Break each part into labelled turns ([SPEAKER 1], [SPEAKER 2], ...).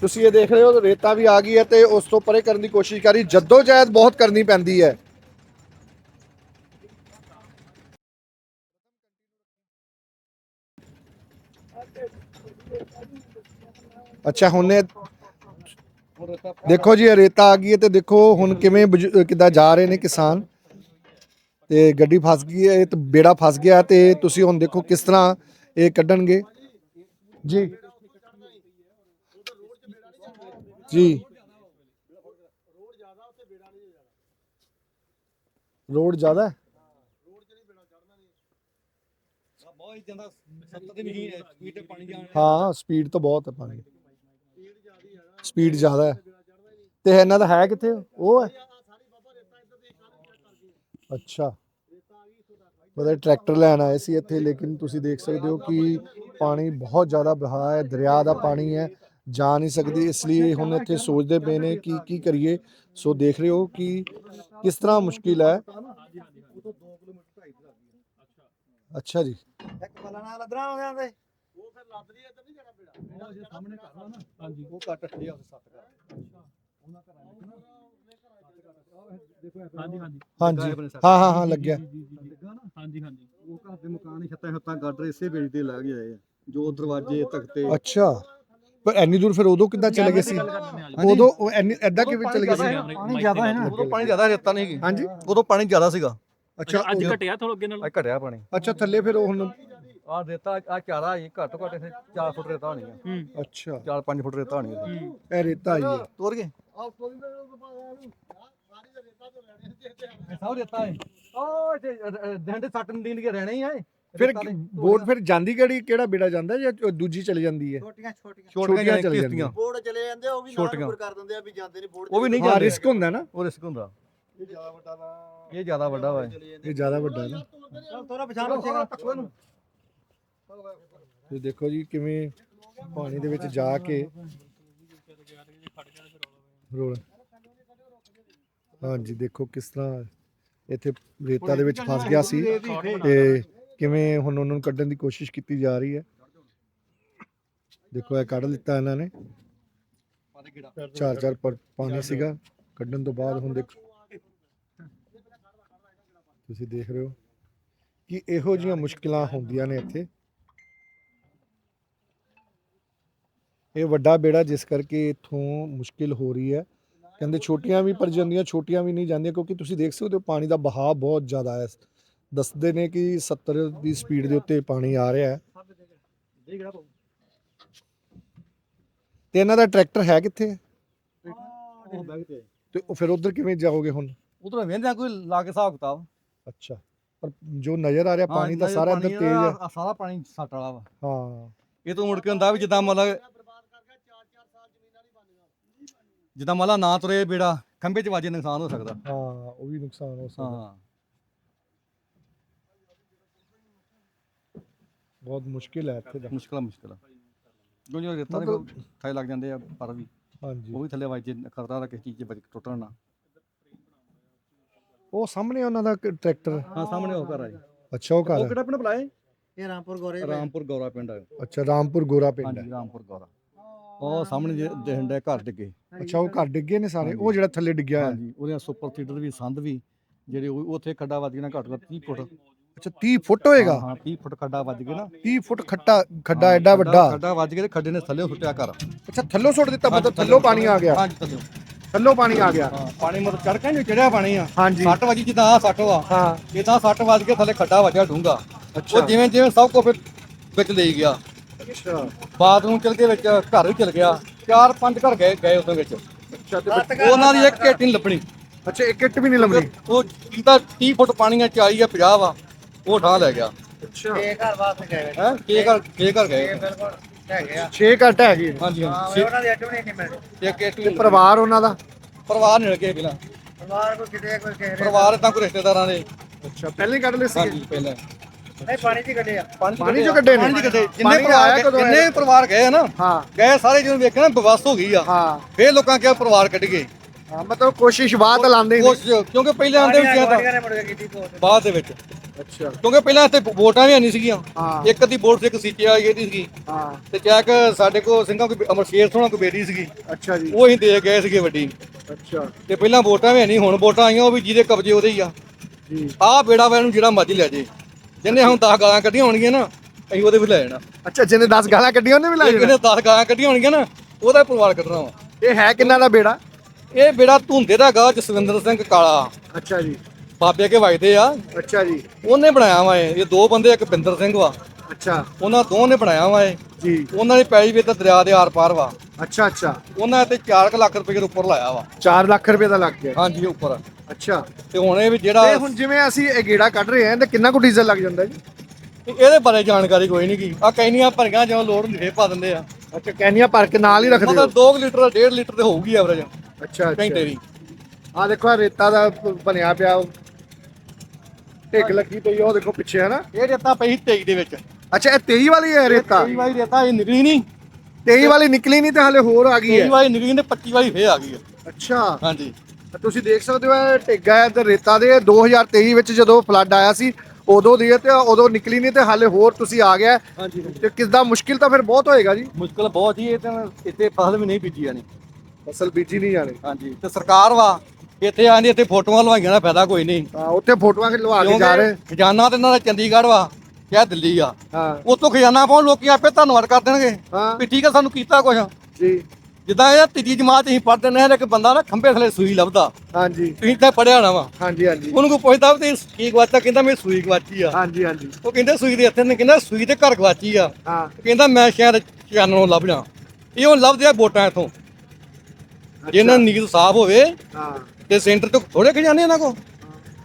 [SPEAKER 1] ਤੁਸੀਂ ਇਹ ਦੇਖ ਰਹੇ ਹੋ, ਰੇਤਾ ਵੀ ਆ ਗਈ ਹੈ ਤੇ ਉਸ ਤੋਂ ਪਰੇ ਕਰਨ ਦੀ ਕੋਸ਼ਿਸ਼ ਕਰੀ ਜੱਦੋ ਜਹਿਦ ਬਹੁਤ ਕਰਨੀ ਪੈਂਦੀ ਹੈ। ਅੱਛਾ, ਹੁਣ ਇਹ ਦੇਖੋ ਜੀ, ਇਹ ਰੇਤਾ ਆ ਗਈ ਹੈ ਤੇ ਦੇਖੋ ਹੁਣ ਕਿਵੇਂ ਬਜ਼ੁ- ਕਿੱਦਾਂ ਜਾ ਰਹੇ ਨੇ ਕਿਸਾਨ। ਤੇ ਗੱਡੀ ਫਸ ਗਈ ਹੈ ਤੇ ਬੇੜਾ ਫਸ ਗਿਆ ਤੇ ਤੁਸੀਂ ਹੁਣ ਦੇਖੋ ਕਿਸ ਤਰ੍ਹਾਂ ਇਹ ਕੱਢਣਗੇ। ਜੀ। ਜੀ। ਰੋਡ ਜ਼ਿਆਦਾ ਹੈ
[SPEAKER 2] ਬਹੁਤ ਜਾਂਦਾ 70 ਦੀ ਮਸ਼ੀਨ ਹੈ ਸਪੀਡ ਤੇ ਪਾਣੀ ਜਾਣ
[SPEAKER 1] ਹਾਂ ਸਪੀਡ ਤਾਂ ਬਹੁਤ ਹੈ ਪਾਣੀ। ਸਪੀਡ ਜ਼ਿਆਦਾ ਹੈ ਤੇ ਇਹਨਾਂ ਦਾ ਹੈ ਕਿੱਥੇ? ਉਹ ਹੈ? ਅੱਛਾ। ਉਹਦਾ ਟਰੈਕਟਰ ਲੈਣ ਆਏ ਸੀ ਇੱਥੇ ਲੇਕਿਨ ਤੁਸੀਂ ਦੇਖ ਸਕਦੇ ਹੋ ਕਿ ਪਾਣੀ ਬਹੁਤ ਜ਼ਿਆਦਾ ਵਹਾਅ ਹੈ ਦਰਿਆ ਦਾ ਪਾਣੀ ਹੈ। ਜਾ ਨਹੀਂ ਸਕਦੀ ਇਸ ਲਈ ਹੁਣ ਇੱਥੇ ਸੋਚਦੇ ਪਏ ਨੇ ਕਿ ਕੀ ਕਰੀਏ। ਸੋ ਦੇਖ ਰਹੇ ਹੋ ਕਿ ਕਿਸ ਤਰ੍ਹਾਂ ਮੁਸ਼ਕਿਲ ਹੈ। ਅੱਛਾ ਜੀ।
[SPEAKER 2] ਇੱਕ ਬੱਲਾ ਨਾਲ ਲੱਦਣਾ ਹੋ ਗਿਆ ਤੇ ਉਹ ਫਿਰ ਲੱਦ ਲਈ ਇੱਧਰ ਨਹੀਂ ਜਾਣਾ ਪੀੜਾ। ਉਹ ਜੇ ਸਾਹਮਣੇ ਘਰ ਵਾ ਨਾ। ਹਾਂਜੀ। ਉਹ ਕੱਟ ਲਿਆ ਉਸ ਸੱਤ ਕਰ ਉਹਨਾਂ ਘਰਾਂ ਵਿੱਚ ਨਾ। ਦੇਖੋ
[SPEAKER 3] ਹਾਂਜੀ ਹਾਂਜੀ।
[SPEAKER 1] ਹਾਂਜੀ। ਹਾਂ ਹਾਂ ਹਾਂ ਲੱਗਿਆ।
[SPEAKER 3] ਹਾਂਜੀ ਹਾਂਜੀ।
[SPEAKER 2] ਉਹ ਘਰ ਦੇ ਮਕਾਨ ਛੱਤਾਂ ਛੱਤਾਂ ਗਾਡਰ ਇਸੇ ਵੇਚ ਦੇ ਲੱਗ ਗਏ ਆ। ਜੋ ਦਰਵਾਜ਼ੇ ਤਖਤੇ।
[SPEAKER 1] ਅੱਛਾ। ਪਰ ਐਨੀ ਦੂਰ ਫਿਰ ਉਦੋਂ ਕਿੱਦਾਂ ਚਲੇ ਗਏ ਸੀ? ਉਦੋਂ ਉਹ ਐਨੀ ਐਦਾਂ ਕਿਵੇਂ ਚਲੇ ਗਏ ਸੀ?
[SPEAKER 2] ਪਾਣੀ ਜ਼ਿਆਦਾ ਹੈ ਨਾ। ਉਦੋਂ ਪਾਣੀ ਜ਼ਿਆਦਾ ਰੇਤਾ ਨਹੀਂ ਹੈਗੀ
[SPEAKER 1] ਹਾਂਜੀ।
[SPEAKER 2] ਉਦੋਂ ਪਾਣੀ ਜ਼ਿਆਦਾ ਸੀਗਾ।
[SPEAKER 1] ਅੱਛਾ
[SPEAKER 3] ਅੱਜ ਘਟਿਆ ਥੋੜਾ ਅੱਗੇ ਨਾਲ?
[SPEAKER 2] ਅੱਜ ਘਟਿਆ ਪਾਣੀ।
[SPEAKER 1] ਅੱਛਾ ਥੱਲੇ ਫਿਰ ਉਹ ਹੁਣ
[SPEAKER 2] ਆ ਰੇਤਾ ਆ ਚਾਰਾ ਹੀ ਘੱਟ ਤੋਂ ਘੱਟ ਇੱਥੇ 4 ਫੁੱਟ ਰੇਤਾ ਹੋਣੀ ਹੈ
[SPEAKER 3] ਹੂੰ।
[SPEAKER 1] ਅੱਛਾ।
[SPEAKER 2] 4-5 ਫੁੱਟ ਰੇਤਾ ਹੋਣੀ ਹੈ
[SPEAKER 3] ਹੂੰ।
[SPEAKER 1] ਇਹ ਰੇਤਾ ਆਈ ਹੈ
[SPEAKER 2] ਤੋਰ ਗਏ। ਸਭ ਰੇਤਾ ਹੈ। ਉਹ ਤੇ ਡੰਡੇ ਸੱਟ ਨਹੀਂ ਦੇਣਗੇ ਰਹਿਣੇ ਹੀ ਆ। ਇਹ।
[SPEAKER 1] ਫਿਰ
[SPEAKER 2] ਦੇ
[SPEAKER 1] ਬੋਟ ਫਿਰ ਜਾਂਦੀ ਕਿਹੜੀ ਕਿਹੜਾ ਬੇੜਾ ਜਾਂਦਾ ਜਾਂ ਉਹ ਦੂਜੀ ਚਲੀ ਜਾਂਦੀ ਹੈ?
[SPEAKER 4] ਛੋਟੀਆਂ ਛੋਟੀਆਂ।
[SPEAKER 2] ਛੋਟੀਆਂ
[SPEAKER 1] ਛੋਟੀਆਂ
[SPEAKER 2] ਚਲੇ ਕਿਸ਼ਤੀਆਂ।
[SPEAKER 4] ਬੋਰਡ ਚਲੇ ਜਾਂਦੇ ਆ, ਉਹ ਵੀ ਨਾਲ
[SPEAKER 2] ਛੋਟੀਆਂ।
[SPEAKER 4] ਉੱਪਰ ਕਰ ਦਿੰਦੇ ਆ ਵੀ ਜਾਂਦੇ ਨਹੀਂ ਬੋਰਡ
[SPEAKER 2] ਉਹ ਵੀ ਨਹੀਂ
[SPEAKER 1] ਹਾਂ
[SPEAKER 2] ਜਾਂਦੇ
[SPEAKER 1] ਰਿਸਕ ਹੁੰਦਾ ਨਾ।
[SPEAKER 2] ਉਹ ਰਿਸਕ ਹੁੰਦਾ।
[SPEAKER 4] ਇਹ ਜ਼ਿਆਦਾ ਵੱਡਾ ਨਾ
[SPEAKER 2] ਇਹ ਜ਼ਿਆਦਾ ਵੱਡਾ ਵਾ।
[SPEAKER 1] ਇਹ ਜ਼ਿਆਦਾ ਵੱਡਾ ਹੈ ਨਾ।
[SPEAKER 4] ਚੱਲ ਤੋਰਾ ਪਛਾਣ ਬੱਚੇਗਾ
[SPEAKER 1] ਤੇ ਦੇਖੋ ਜੀ ਕਿਵੇਂ ਪਾਣੀ ਦੇ ਵਿੱਚ ਜਾ ਕੇ ਰੋਲ। ਹਾਂਜੀ ਦੇਖੋ ਕਿਸ ਤਰ੍ਹਾਂ ਇੱਥੇ ਰੇਤਾ ਦੇ ਵਿੱਚ ਫਸ ਗਿਆ ਸੀ। ਤੇ ਕਿਵੇਂ ਹੁਣ ਉਹਨਾਂ ਨੂੰ ਕੱਢਣ ਦੀ ਕੋਸ਼ਿਸ਼ ਕੀਤੀ ਜਾ ਰਹੀ ਹੈ? ਦੇਖੋ, ਇਹ ਕੱਢ ਲਿੱਤਾ ਇਹਨਾਂ ਨੇ। ਚਾਰ ਚਾਰ ਪਰ ਪਾਣੀ ਸੀਗਾ। ਕੱਢਣ ਤੋਂ ਬਾਅਦ ਹੁਣ ਦੇਖੋ। ਤੁਸੀਂ ਦੇਖ ਰਹੇ ਹੋ ਕਿ ਇਹੋ ਜਿਹੀਆਂ ਮੁਸ਼ਕਲਾਂ ਹੁੰਦੀਆਂ ਨੇ ਇੱਥੇ। ਇਹ ਵੱਡਾ ਬੇੜਾ ਜਿਸ ਕਰਕੇ ਇਥੋਂ ਮੁਸ਼ਕਿਲ ਹੋ ਰਹੀ ਹੈ। ਕਹਿੰਦੇ ਛੋਟੀਆਂ ਵੀ ਪਰ ਜਾਂਦੀਆਂ, ਛੋਟੀਆਂ ਵੀ ਨਹੀਂ ਜਾਂਦੀਆਂ ਕਿਉਂਕਿ ਤੁਸੀਂ ਦੇਖ ਸਕਦੇ ਹੋ ਪਾਣੀ ਦਾ ਬਹਾਅ ਬਹੁਤ ਜ਼ਿਆਦਾ ਹੈ। ਦੱਸਦੇ ਨੇ ਕਿ 70 ਦੀ ਸਪੀਡ ਦੇ ਉੱਤੇ ਪਾਣੀ ਆ ਰਿਹਾ ਹੈ। ਤੇ ਇਹਨਾਂ ਦਾ ਟਰੈਕਟਰ ਹੈ ਕਿੱਥੇ?
[SPEAKER 2] ਤੇ
[SPEAKER 1] ਉਹ ਫਿਰ ਉਧਰ ਕਿਵੇਂ ਜਾਓਗੇ ਹੁਣ?
[SPEAKER 2] ਉਧਰ ਵੇਂਦੇ ਕੋਈ ਲਾ ਕੇ ਹਿਸਾਬ ਕਿਤਾਬ।
[SPEAKER 1] ਅੱਛਾ। ਪਰ ਜੋ ਨਜ਼ਰ ਆ ਰਿਹਾ ਪਾਣੀ
[SPEAKER 2] ਹਾਂ,
[SPEAKER 1] ਸਾਰਾ
[SPEAKER 2] ਪਾਣੀ
[SPEAKER 1] ਤੇਜ਼ ਹੈ।
[SPEAKER 2] ਆ ਸਾਰਾ ਪਾਣੀ ਸੱਟ ਵਾਲਾ ਵਾ।
[SPEAKER 1] ਹਾਂ।
[SPEAKER 2] ਇਹ ਤੋਂ ਮੁੜ ਕੇ ਹੁੰਦਾ ਵੀ ਜਿੱਦਾਂ ਮਤਲਬ ਜਿੱਦਾਂ ਮਤਲਬ ਨਾ ਤੁਰੇ ਬੇੜਾ ਖੰਭੇ 'ਚ ਵਾਜੇ ਨੁਕਸਾਨ ਹੋ ਸਕਦਾ।
[SPEAKER 1] ਹਾਂ ਉਹ ਵੀ ਨੁਕਸਾਨ ਹੋ ਸਕਦਾ।
[SPEAKER 2] ਹਾਂ।
[SPEAKER 1] ਬਹੁਤ ਮੁਸ਼ਕਿਲ ਹੈ ਇੱਥੇ ਦਾ।
[SPEAKER 2] ਮੁਸ਼ਕਲ ਮੁਸ਼ਕਲ ਜੋ ਜੋ ਰੇਤਾ ਦੇ ਥਾਈ ਲੱਗ ਜਾਂਦੇ ਆ ਪਰ ਵੀ।
[SPEAKER 1] ਹਾਂਜੀ।
[SPEAKER 2] ਉਹ ਵੀ ਥੱਲੇ ਵੱਜੇ ਖਤਰਾ ਦਾ ਕਿਸੇ ਚੀਜ਼ 'ਚ ਵੱਜ- ਟੁੱਟਣ ਨਾ।
[SPEAKER 1] ਉਹ ਸਾਹਮਣੇ ਉਹਨਾਂ ਦਾ ਕ- ਟਰੈਕਟਰ?
[SPEAKER 2] ਹਾਂ ਸਾਹਮਣੇ ਉਹ ਘਰ ਆ ਜੀ।
[SPEAKER 1] ਅੱਛਾ ਉਹ ਘਰ
[SPEAKER 2] ਉਹ
[SPEAKER 1] ਹੈ
[SPEAKER 2] ਕਿਹੜਾ ਪਿੰਡ ਬੁਲਾਏ
[SPEAKER 4] ਇਹ ਰਾਮਪੁਰ ਗੋਰੇ
[SPEAKER 2] ਰਾਮਪੁਰ ਗੌਰਾ ਪਿੰਡ ਆ।
[SPEAKER 1] ਅੱਛਾ ਰਾਮਪੁਰ ਗੋਰਾ ਪਿੰਡ ਹੈ
[SPEAKER 2] ਹਾਂਜੀ ਰਾਮਪੁਰ ਗੌਰਾ। ਉਹ ਸਾਹਮਣੇ ਜੇ ਡਿਆ ਘਰ ਡਿੱਗੇ।
[SPEAKER 1] ਅੱਛਾ ਉਹ ਘਰ ਡਿੱਗੇ ਨੇ ਸਾਰੇ। ਉਹ
[SPEAKER 2] ਹਾਂਜੀ।
[SPEAKER 1] ਜਿਹੜਾ ਥੱਲੇ ਡਿੱਗਿਆ ਹੈ
[SPEAKER 2] ਹਾਂਜੀ ਉਹਦੇ ਸੁਪਰ ਸੀਡਰ ਵੀ ਸੰਦ ਵੀ ਜਿਹੜੇ ਉਹ- ਉੱਥੇ ਖੱਡਾ ਵੱਜ ਗਿਆ ਨਾ ਘੱਟ ਘੱਟ 30 ਫੁੱਟ।
[SPEAKER 1] ਅੱਛਾ 30 ਫੁੱਟ ਹੋਏਗਾ?
[SPEAKER 2] ਹਾਂ 30 ਫੁੱਟ ਖੱਡਾ ਵੱਜ ਗਿਆ ਨਾ।
[SPEAKER 1] 30 ਫੁੱਟ ਖੱਟਾ ਖੱਡਾ
[SPEAKER 2] ਹਾਂ,
[SPEAKER 1] ਐਡਾ ਵੱਡਾ।
[SPEAKER 2] ਖੱਡਾ ਵੱਜ ਕੇ ਤੇ ਖੱਡੇ ਨੇ ਥੱਲੇ ਸੁੱਟਿਆ ਘਰ।
[SPEAKER 1] ਅੱਛਾ ਥੱਲੋਂ ਸੁੱਟ ਦਿੱਤਾ ਮਤਲਬ ਥੱਲੋਂ ਪਾਣੀ ਆ ਗਿਆ।
[SPEAKER 2] ਹਾਂਜੀ ਥੱਲੇ।
[SPEAKER 1] ਥੱਲੋਂ ਪਾਣੀ ਆ ਗਿਆ।
[SPEAKER 2] ਹਾਂ ਪਾਣੀ ਮਤਲਬ ਚੜ ਕੇ ਨਹੀਂ ਚੜਿਆ ਪਾਣੀ ਆ।
[SPEAKER 1] ਹਾਂਜੀ।
[SPEAKER 2] ਸੱਟ ਵੱਜੀ ਜਿੱਦਾਂ ਆ ਸੱਟ ਵਾ।
[SPEAKER 1] ਹਾਂ।
[SPEAKER 2] ਇਹ ਤਾਂ ਸੱਟ ਵੱਜ ਕੇ ਥੱਲੇ ਖੱਡਾ ਵੱਜਿਆ ਡੂੰਗਾ
[SPEAKER 1] ਅੱਛਾ।
[SPEAKER 2] ਉਹ ਜਿਵੇਂ ਜਿਵੇਂ ਸਭ ਕੁਝ ਵਿੱਚ ਲਈ ਗਿਆ।
[SPEAKER 1] ਅੱਛਾ।
[SPEAKER 2] ਬਾਥਰੂਮ ਚਲ ਕੇ ਵਿੱਚ ਘਰ ਵੀ ਚਲ ਗਿਆ। ਚਾਰ ਪੰਜ ਘਰ ਗਏ ਗਏ ਉਹਦੇ ਵਿੱਚ।
[SPEAKER 1] ਅੱਛਾ ਤੇ ਫਿਰ-
[SPEAKER 2] ਉਹਨਾਂ ਦੀ ਇੱਕ ਨਹੀਂ ਲੱਭਣੀ।
[SPEAKER 1] ਅੱਛਾ ਇੱਕ ਇੱਟ ਵੀ ਨਹੀਂ ਲੰਮੀ
[SPEAKER 2] ਉਹ ਕੀਤਾ 30 ਫੁੱਟ ਪਾਣੀ ਆ 40 ਆ 50 ਵਾ। ਉਹ ਠਾਹ ਲੈ ਗਿਆ।
[SPEAKER 1] ਅੱਛਾ।
[SPEAKER 4] ਇਹ ਘਰ ਵਾਸਤੇ ਗਏ।
[SPEAKER 2] ਹੈ? ਕੇ ਘਰ ਕੇ ਘਰ ਗਏ।
[SPEAKER 4] ਬਿਲਕੁਲ ਹੈਗੇ ਆ।
[SPEAKER 1] 6 ਘੱਟ ਹੈਗੇ
[SPEAKER 2] ਹਾਂਜੀ
[SPEAKER 4] ਹਾਂ
[SPEAKER 2] ਹਾਂਜੀ
[SPEAKER 4] ਉਹਨਾਂ ਦੇ ਅੱਡ ਵੀ ਨਹੀਂ ਮਿਲਦੇ
[SPEAKER 2] ਇੱਕ ਇੱਕ
[SPEAKER 1] ਤੇ ਪਰਿਵਾਰ ਉਹਨਾਂ ਦਾ?
[SPEAKER 2] ਪਰਿਵਾਰ ਨਹੀਂ ਲੱਗੇ ਪਹਿਲਾਂ
[SPEAKER 4] ਪਰਿਵਾਰ ਕੋਈ ਕਿਤੇ ਕੋਈ ਕਿਸੇ ਦੇ।
[SPEAKER 2] ਪਰਿਵਾਰ ਤਾਂ ਕੋਈ ਰਿਸ਼ਤੇਦਾਰਾਂ ਦੇ।
[SPEAKER 1] ਅੱਛਾ ਪਹਿਲੇ ਹੀ ਕੱਢ ਲਏ ਸੀ
[SPEAKER 2] ਹਾਂਜੀ ਪਹਿਲਾਂ।
[SPEAKER 4] ਨਹੀਂ ਪਾਣੀ ਚ ਕੱਢੇ ਆ।
[SPEAKER 1] ਪਾਣੀ ਚੋਂ ਕੱਢੇ ਨੇ?
[SPEAKER 2] ਪਾਣੀ ਚ ਕੱਢੇ।
[SPEAKER 1] ਪਾਣੀ
[SPEAKER 2] ਜਿੰਨੇ ਪਰਿਵਾਰ
[SPEAKER 1] ਆਇਆ ਕਦੋਂ
[SPEAKER 2] ਜਿੰਨੇ ਪਰਿਵਾਰ ਗਏ ਆ ਨਾ
[SPEAKER 1] ਹਾਂ।
[SPEAKER 2] ਗਏ ਸਾਰੇ ਜਦੋਂ ਵੇਖਿਆ ਨਾ ਬਵਸਤ ਹੋ ਗਈ ਆ।
[SPEAKER 1] ਹਾਂ।
[SPEAKER 2] ਫੇਰ ਲੋਕਾਂ ਕਿਹਾ ਪਰਿਵਾਰ ਕੱਢ ਗਏ।
[SPEAKER 1] ਹਾਂ ਮਤਲਬ ਕੋਸ਼ਿਸ਼ ਬਾਅਦ ਲਾਉਂਦੇ ਨੇ
[SPEAKER 2] ਕੋਸ਼ਿਸ਼ ਕਿਉਂਕਿ ਪਹਿਲੇ ਆਂਦੇ ਵਿੱਚ ਤਾਂ? ਬਾਅਦ ਦੇ ਵਿੱਚ।
[SPEAKER 1] ਅੱਛਾ।
[SPEAKER 2] ਕਿਉਂਕਿ ਪਹਿਲਾਂ ਇੱਥੇ ਵੋਟਾਂ ਵੀ ਨਹੀਂ ਸੀਗੀਆਂ।
[SPEAKER 1] ਹਾਂ।
[SPEAKER 2] ਇੱਕ ਅੱਧੀ ਵੋਟ ਸੀ ਇੱਕ ਸੀਟੀ ਵਾਲੀ ਇਹਦੀ ਸੀਗੀ।
[SPEAKER 1] ਹਾਂ।
[SPEAKER 2] ਤੇ ਕਿਆ ਸਾਡੇ ਕੋਲ ਸਿੰਘਾਂ ਕੋਈ ਅਮਰਸ਼ੇਰ ਸੋਹਣਾ ਕੋਈ ਬੇਟੀ ਸੀਗੀ।
[SPEAKER 1] ਅੱਛਾ ਜੀ।
[SPEAKER 2] ਉਹ ਅਸੀਂ ਦੇ ਗਏ ਸੀਗੇ ਵੱਡੀ।
[SPEAKER 1] ਅੱਛਾ।
[SPEAKER 2] ਤੇ ਪਹਿਲਾਂ ਵੋਟਾਂ ਵੀ ਨਹੀਂ ਹੁਣ ਵੋਟਾਂ ਆਈਆਂ ਉਹ ਵੀ ਜਿਹਦੇ ਕਬਜ਼ੇ ਉਹਦੇ ਹੀ ਆ।
[SPEAKER 1] ਜੀ।
[SPEAKER 2] ਆਹ ਬੇੜਾ ਵਾ ਇਹਨੂੰ ਜਿਹੜਾ ਮਰਜ਼ੀ ਲੈ ਜੇ। ਜਿਹਨੇ ਹੁਣ 10 ਗਾਲਾਂ ਕੱਢੀਆਂ ਹੋਣਗੀਆਂ ਨਾ ਅਸੀਂ ਉਹਦੇ ਵੀ ਲੈ ਜਾਣਾ।
[SPEAKER 1] ਅੱਛਾ ਜਿਹਨੇ 10 ਗਾਲਾਂ ਕੱਢੀਆਂ ਉਹਨੇ ਵੀ ਲਾ ਜਾਣਾ।
[SPEAKER 2] ਕਿਨੇ 10 ਗਾਲਾਂ ਕੱਢੀਆਂ ਹੋਣਗੀਆਂ ਨਾ ਉਹਦਾ ਪਰਿਵਾਰ ਕੱਢਣਾ ਵਾ।
[SPEAKER 1] ਇਹ ਹੈ ਕਿੰਨਾ ਦਾ ਬੇੜਾ?
[SPEAKER 2] ਇਹ ਬੇੜਾ ਧੁੰਦੇ ਦਾ ਗਾ ਜਸਵਿੰਦਰ ਸਿੰਘ ਕਾਲਾ।
[SPEAKER 1] ਅੱਛਾ ਜੀ।
[SPEAKER 2] ਬਾਬੇ ਕੇ ਵਜਦੇ ਆ।
[SPEAKER 1] ਅੱਛਾ ਜੀ।
[SPEAKER 2] ਉਹਨੇ ਬਣਾਇਆ ਵਾ ਇਹ। ਇਹ ਦੋ ਬੰਦੇ ਇੱਕ ਬਿੰਦਰ ਸਿੰਘ ਵਾ।
[SPEAKER 1] ਅੱਛਾ।
[SPEAKER 2] ਉਹਨਾਂ ਦੋਵਾਂ ਨੇ ਬਣਾਇਆ ਵਾ ਇਹ।
[SPEAKER 1] ਜੀ।
[SPEAKER 2] ਉਹਨਾਂ ਦੀ ਪੈਲੀ ਵੀ ਤਾਂ ਦਰਿਆ ਦੇ ਆਰ ਪਾਰ ਵਾ।
[SPEAKER 1] ਅੱਛਾ ਅੱਛਾ।
[SPEAKER 2] ਉਹਨਾਂ ਤੇ 4 ਲੱਖ ਰੁਪਏ ਦੇ ਉੱਪਰ ਲਾਇਆ ਵਾ।
[SPEAKER 1] 4 ਲੱਖ ਰੁਪਏ ਦਾ ਲੱਗ ਗਿਆ।
[SPEAKER 2] ਹਾਂਜੀ ਉੱਪਰ।
[SPEAKER 1] ਅੱਛਾ।
[SPEAKER 2] ਤੇ ਹੁਣ ਇਹ ਵੀ
[SPEAKER 1] ਤੇ
[SPEAKER 2] ਜਿਹੜਾ
[SPEAKER 1] ਹੁਣ ਜਿਵੇਂ ਅਸੀਂ ਇਹ ਗੇੜਾ ਕੱਢ ਰਹੇ ਹਾਂ ਤੇ ਕਿੰਨਾ ਕੁ ਡੀਜ਼ਲ ਲੱਗ ਜਾਂਦਾ ਜੀ?
[SPEAKER 2] ਇਹਦੇ ਬਾਰੇ ਜਾਣਕਾਰੀ ਕੋਈ ਨਹੀਂ ਕੀ ਆ ਕੈਨੀਆਂ ਭਰੀਆਂ ਜਦੋਂ ਲੋੜ ਹੁੰਦੀ ਫੇਰ ਪਾ ਦਿੰਦੇ ਆ।
[SPEAKER 1] ਅੱਛਾ ਕੈਨੀਆਂ ਭਰ ਕੇ ਨਾਲ ਹੀ ਰੱਖਦੇ ਹੋ?
[SPEAKER 2] ਮਤਲਬ 2 ਲੀਟਰ 1.5 ਲੀਟਰ ਤੇ ਹੋਊਗੀ ਐਵਰੇਜ।
[SPEAKER 1] ਅੱਛਾ
[SPEAKER 2] ਘੰਟੇ
[SPEAKER 1] ਅੱਛਾ
[SPEAKER 2] ਦੀ
[SPEAKER 1] ਆ ਦੇਖੋ ਆਹ ਰੇਤਾ ਦਾ ਬਣਿਆ ਪਿਆ ਉਹ। ਢਿੱਗ ਲੱਗੀ ਪਈ ਆ ਉਹ ਦੇਖੋ ਪਿੱਛੇ ਹੈ ਨਾ
[SPEAKER 2] ਇਹ ਰੇਤਾ ਪਈ 23 ਦੇ ਵਿੱਚ।
[SPEAKER 1] ਅੱਛਾ ਇਹ 23 ਵਾਲੀ ਹੈ ਰੇਤਾ?
[SPEAKER 2] ਕਈ ਵਾਰੀ ਰੇਤਾ ਇਹ ਨਿਕਲੀ ਨਹੀਂ।
[SPEAKER 1] 23 ਵਾਲੀ ਨਿਕਲੀ ਨਹੀਂ ਤੇ ਹਲੇ ਹੋਰ ਆ ਗਈ
[SPEAKER 2] ਕਈ
[SPEAKER 1] ਹੈ।
[SPEAKER 2] ਵਾਰੀ ਨਿਕਲੀ ਨੇ 25 ਵਾਰੀ ਫੇਰ ਆ ਗਈ ਆ
[SPEAKER 1] ਅੱਛਾ।
[SPEAKER 2] ਹਾਂਜੀ।
[SPEAKER 1] ਤੁਸੀਂ ਦੇਖ ਸਕਦੇ ਹੋ ਇਹ ਢਿੱਗਾ ਹੈ ਤੇ ਰੇਤਾ ਦੇ। 2023 ਵਿੱਚ ਜਦੋਂ ਫਲੱਡ ਆਇਆ ਸੀ ਉਦੋਂ ਦੀ ਹੈ ਤੇ ਉਦੋਂ ਨਿਕਲੀ ਨਹੀਂ ਤੇ ਹਾਲੇ ਹੋਰ ਤੁਸੀਂ ਆ ਗਿਆ
[SPEAKER 2] ਹਾਂਜੀ।
[SPEAKER 1] ਤੇ ਕਿਸ ਦਾ ਮੁਸ਼ਕਿਲ ਤਾਂ ਫਿਰ ਬਹੁਤ ਹੋਏਗਾ ਜੀ।
[SPEAKER 2] ਮੁਸ਼ਕਲ ਬਹੁਤ ਹੀ ਇਹ ਤਾਂ ਇੱਥੇ ਫਸਲ ਵੀ ਨਹੀਂ ਬੀਜੀ ਜਾਣੀ।
[SPEAKER 1] ਫਸਲ ਬੀਜੀ ਨਹੀਂ ਜਾਣੀ।
[SPEAKER 2] ਹਾਂਜੀ ਤੇ ਸਰਕਾਰ ਵਾ ਇੱਥੇ ਆਂਦੀ ਇੱਥੇ ਫੋਟੋਆਂ ਲਵਾਈਆਂ ਦਾ ਫਾਇਦਾ ਕੋਈ ਨਹੀਂ।
[SPEAKER 1] ਹਾਂ ਉੱਥੇ ਫੋਟੋਆਂ ਖਿਲਵਾ ਕੇ ਜਾ ਰਹੇ।
[SPEAKER 2] ਖਜ਼ਾਨਾ ਤੇ ਇਹਨਾਂ ਦਾ ਚੰਡੀਗੜ੍ਹ ਵਾ ਜਾਂ ਦਿੱਲੀ ਆ।
[SPEAKER 1] ਹਾਂ।
[SPEAKER 2] ਉਤੋਂ ਖਜ਼ਾਨਾ ਪਾਉਣ ਲੋਕੀ ਆਪੇ ਧੰਨਵਾਦ ਕਰ ਦੇਣਗੇ ਵੀ ਠੀਕ ਆ ਸਾਨੂੰ ਕੀਤਾ ਕੁਛ।
[SPEAKER 1] ਜੀ।
[SPEAKER 2] ਜਿੱਦਾਂ ਇਹ ਤੀਜੀ ਜਮਾਤ ਅਸੀਂ ਪੜ੍ਹਦੇ ਨੇ ਇੱਕ ਬੰਦਾ ਨਾ ਖੰਭੇ ਥਲੇ ਸੂਈ ਲੱਭਦਾ।
[SPEAKER 1] ਹਾਂਜੀ।
[SPEAKER 2] ਤੁਸੀਂ ਤਾਂ ਪੜਿਆ ਨਾ ਵਾ।
[SPEAKER 1] ਹਾਂਜੀ ਹਾਂਜੀ।
[SPEAKER 2] ਉਹਨੂੰ ਕੋਈ ਪੁੱਛਦਾ ਵੀ ਕੀ ਗਵਾਚਾ ਕਹਿੰਦਾ ਮੇਰੀ ਸੂਈ ਗਵਾਚੀ ਆ।
[SPEAKER 1] ਹਾਂਜੀ ਹਾਂਜੀ।
[SPEAKER 2] ਉਹ ਕਹਿੰਦੇ ਸੂਈ ਦੇ ਇੱਥੇ ਨੇ ਕਹਿੰਦਾ ਸੂਈ ਤੇ ਘਰ ਗਵਾਚੀ ਆ।
[SPEAKER 1] ਹਾਂ।
[SPEAKER 2] ਕਹਿੰਦਾ ਮੈਂ ਸ਼ਾਇਦ ਚੰਨ ਨੂੰ ਲੱਭ ਜਾ। ਇਹ ਹੁਣ ਲੱਭਦੇ ਆ ਵੋਟਾਂ ਇਥੋਂ। ਜਿਹਨਾਂ ਦੀ ਨੀਤ ਸਾਫ਼ ਹੋਵੇ
[SPEAKER 1] ਹਾਂ।
[SPEAKER 2] ਤੇ ਸੈਂਟਰ ਤੋਂ ਥੋੜੇ ਖਜ਼ਾਨੇ ਇਹਨਾਂ ਕੋ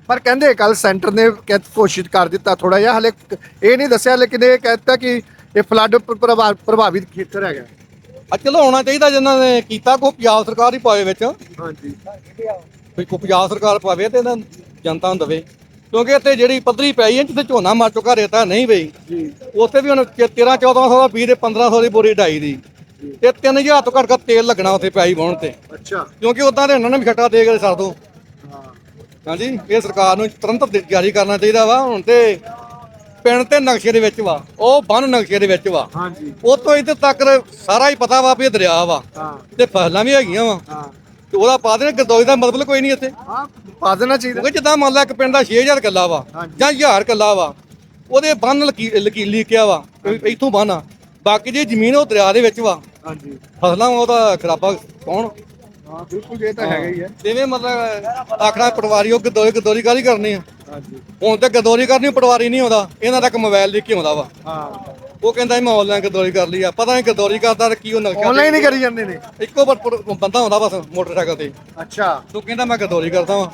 [SPEAKER 1] ਪਰ ਕਹਿੰਦੇ ਕੱਲ ਸੈਂਟਰ ਨੇ ਕਹਿ- ਘੋਸ਼ਿਤ ਕਰ ਦਿੱਤਾ ਥੋੜਾ ਜਿਹਾ ਹਲੇ ਇਹ ਨਹੀਂ ਦੱਸਿਆ ਲੇਕਿਨ ਇਹ ਕਹਿਤਾ ਕਿ ਇਹ ਫਲੱਡ ਪ੍ਰਭਾਵਿਤ ਖੇਤਰ ਹੈਗਾ।
[SPEAKER 2] ਆ ਚਲੋ ਹੋਣਾ ਚਾਹੀਦਾ ਜਿਨ੍ਹਾਂ ਨੇ ਕੀਤਾ ਕੋ ਪੰਜਾਬ ਸਰਕਾਰ ਹੀ ਪਾਵੇ ਵਿੱਚ।
[SPEAKER 1] ਹਾਂਜੀ।
[SPEAKER 2] ਕੋਈ ਕੋ ਪੰਜਾਬ ਸਰਕਾਰ ਪਾਵੇ ਤੇ ਇਹਨਾਂ ਜਨਤਾ ਨੂੰ ਦਵੇ। ਕਿਉਂਕਿ ਇੱਥੇ ਜਿਹੜੀ ਪੱਧਰੀ ਪਈ ਹੈ ਜਿੱਥੇ ਝੋਨਾ ਮਰ ਚੁੱਕਾ ਰੇਤਾ ਨਹੀਂ ਪਈ
[SPEAKER 1] ਜੀ।
[SPEAKER 2] ਉੱਥੇ ਵੀ ਹੁਣ 13 1400 ਦਾ 20 ਦੇ 1500 ਦੀ ਬੋਰੀ ਢਾਈ ਦੀ। ਤੇ 3000 ਤੋਂ ਘੱਟ ਘੱਟ ਤੇਲ ਲੱਗਣਾ ਉੱਥੇ ਪਿਆਈ ਵਾਉਣ ਤੇ।
[SPEAKER 1] ਅੱਛਾ।
[SPEAKER 2] ਕਿਉਂਕਿ ਉਦਾਂ ਦੇ ਇਹਨਾਂ ਨੇ ਵੀ ਖੱਟਾ ਦੇ ਕੇ ਸਰ ਦੋ।
[SPEAKER 1] ਹਾਂ।
[SPEAKER 2] ਹਾਂਜੀ ਇਹ ਸਰਕਾਰ ਨੂੰ ਤੁਰੰਤ ਜਾਰੀ ਕਰਨਾ ਚਾਹੀਦਾ ਵਾ। ਹੁਣ ਤੇ ਪਿੰਡ ਤੇ ਨਕਸ਼ੇ ਦੇ ਵਿੱਚ ਵਾ। ਉਹ ਬੰਨ ਨਕਸ਼ੇ ਦੇ ਵਿੱਚ ਵਾ।
[SPEAKER 1] ਹਾਂਜੀ।
[SPEAKER 2] ਉਹ ਤੋਂ ਇੱਥੇ ਤੱਕ ਸਾਰਾ ਹੀ ਪਤਾ ਵਾ ਵੀ ਇਹ ਦਰਿਆ ਵਾ। ਤੇ ਫਸਲਾਂ ਵੀ ਹੈਗੀਆਂ ਵਾ। ਤੇ ਉਹਦਾ ਪਾ ਦੇਣਾ ਗਰਦੋਈ ਦਾ ਮਤਲਬ ਕੋਈ ਨਹੀਂ ਇੱਥੇ।
[SPEAKER 1] ਹਾਂ ਪਾ ਦੇਣਾ ਚਾਹੀਦਾ।
[SPEAKER 2] ਕਿਉਂਕਿ ਜਿੱਦਾਂ ਮੰਨ ਲਾ ਇੱਕ ਪਿੰਡ ਦਾ 6000 ਕਿੱਲਾ ਵਾ। ਜਾਂ 1000 ਕਿੱਲਾ ਵਾ ਉਹਦੇ ਬੰਨ ਲਕੀ ਲਕੀ ਲਿਖਿਆ ਵਾ? ਵੀ ਇੱਥੋਂ ਬੰਨ ਆ। ਬਾਕੀ ਜੇ ਜ਼ਮੀਨ ਉਹ ਦਰਿਆ ਦੇ ਵਿੱਚ ਵਾ
[SPEAKER 1] ਹਾਂਜੀ।
[SPEAKER 2] ਫਸਲਾਂ ਵਾ ਉਹਦਾ ਖਰਾਬਾ ਕੌਣ?
[SPEAKER 1] ਹਾਂ ਬਿਲਕੁਲ ਇਹ ਤਾਂ ਹੈਗਾ ਹੀ ਹੈ।
[SPEAKER 2] ਜਿਵੇਂ ਮਤਲਬ ਆਖਣਾ ਪਟਵਾਰੀ ਉਹ ਗਦੋਰੀ ਗਦੋਰੀ ਕਰਨੀ ਆ?
[SPEAKER 1] ਹਾਂਜੀ।
[SPEAKER 2] ਹੁਣ ਤੇ ਗਦੋਰੀ ਕਰਨੀ ਪਟਵਾਰੀ ਨਹੀਂ ਆਉਂਦਾ। ਇਹਨਾਂ ਤੱਕ ਮੋਬਾਈਲ ਲਿਖ ਕੇ ਆਉਂਦਾ ਵਾ।
[SPEAKER 1] ਹਾਂ।
[SPEAKER 2] ਉਹ ਕਹਿੰਦਾ ਮੈਂ ਆਨਲਾਈਨ ਗਦੋਰੀ ਕਰ ਲਈ ਆ। ਪਤਾ ਨਹੀਂ ਗਦੋਰੀ ਕਰਦਾ ਤੇ ਕੀ ਉਹ ਨਕਸ਼ਾ
[SPEAKER 1] ਆਨਲਾਈਨ ਹੀ ਕਰੀ ਜਾਂਦੇ ਨੇ।
[SPEAKER 2] ਇੱਕੋ ਵਾਰ ਪੁਰ- ਬੰਦਾ ਹੁੰਦਾ ਬਸ ਮੋਟਰਸਾਈਕਲ ਤੇ।
[SPEAKER 1] ਅੱਛਾ।
[SPEAKER 2] ਤੂੰ ਕਹਿੰਦਾ ਮੈਂ ਗਦੋਰੀ ਕਰਦਾ ਵਾਂ।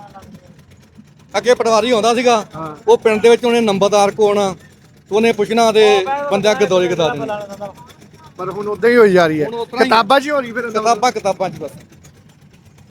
[SPEAKER 2] ਅੱਗੇ ਪਟਵਾਰੀ ਆਉਂਦਾ ਸੀਗਾ।
[SPEAKER 1] ਹਾਂ।
[SPEAKER 2] ਉਹ ਪਿੰਡ ਦੇ ਵਿੱਚ ਉਹਨੇ ਨੰਬਰਦਾਰ ਕੋ ਆਉਣਾ ਤੇ ਉਹਨੇ ਪੁੱਛਣਾ ਤੇ ਬੰਦਾ ਗਦੋਰੀ ਕਰਾ ਦੇਣੀ।
[SPEAKER 1] ਪਰ ਹੁਣ ਉਦਾਂ ਹੀ ਹੋਈ ਜਾ ਰਹੀ ਹੈ।
[SPEAKER 2] ਹੁਣ ਉਸ ਤਰ੍ਹਾਂ ਹੀ-
[SPEAKER 1] ਕਿਤਾਬਾਂ 'ਚ ਹੀ ਹੋ ਰਹੀ ਫਿਰ
[SPEAKER 2] ਕਿਤਾਬਾਂ ਕਿਤਾਬਾਂ ਚ ਬਸ।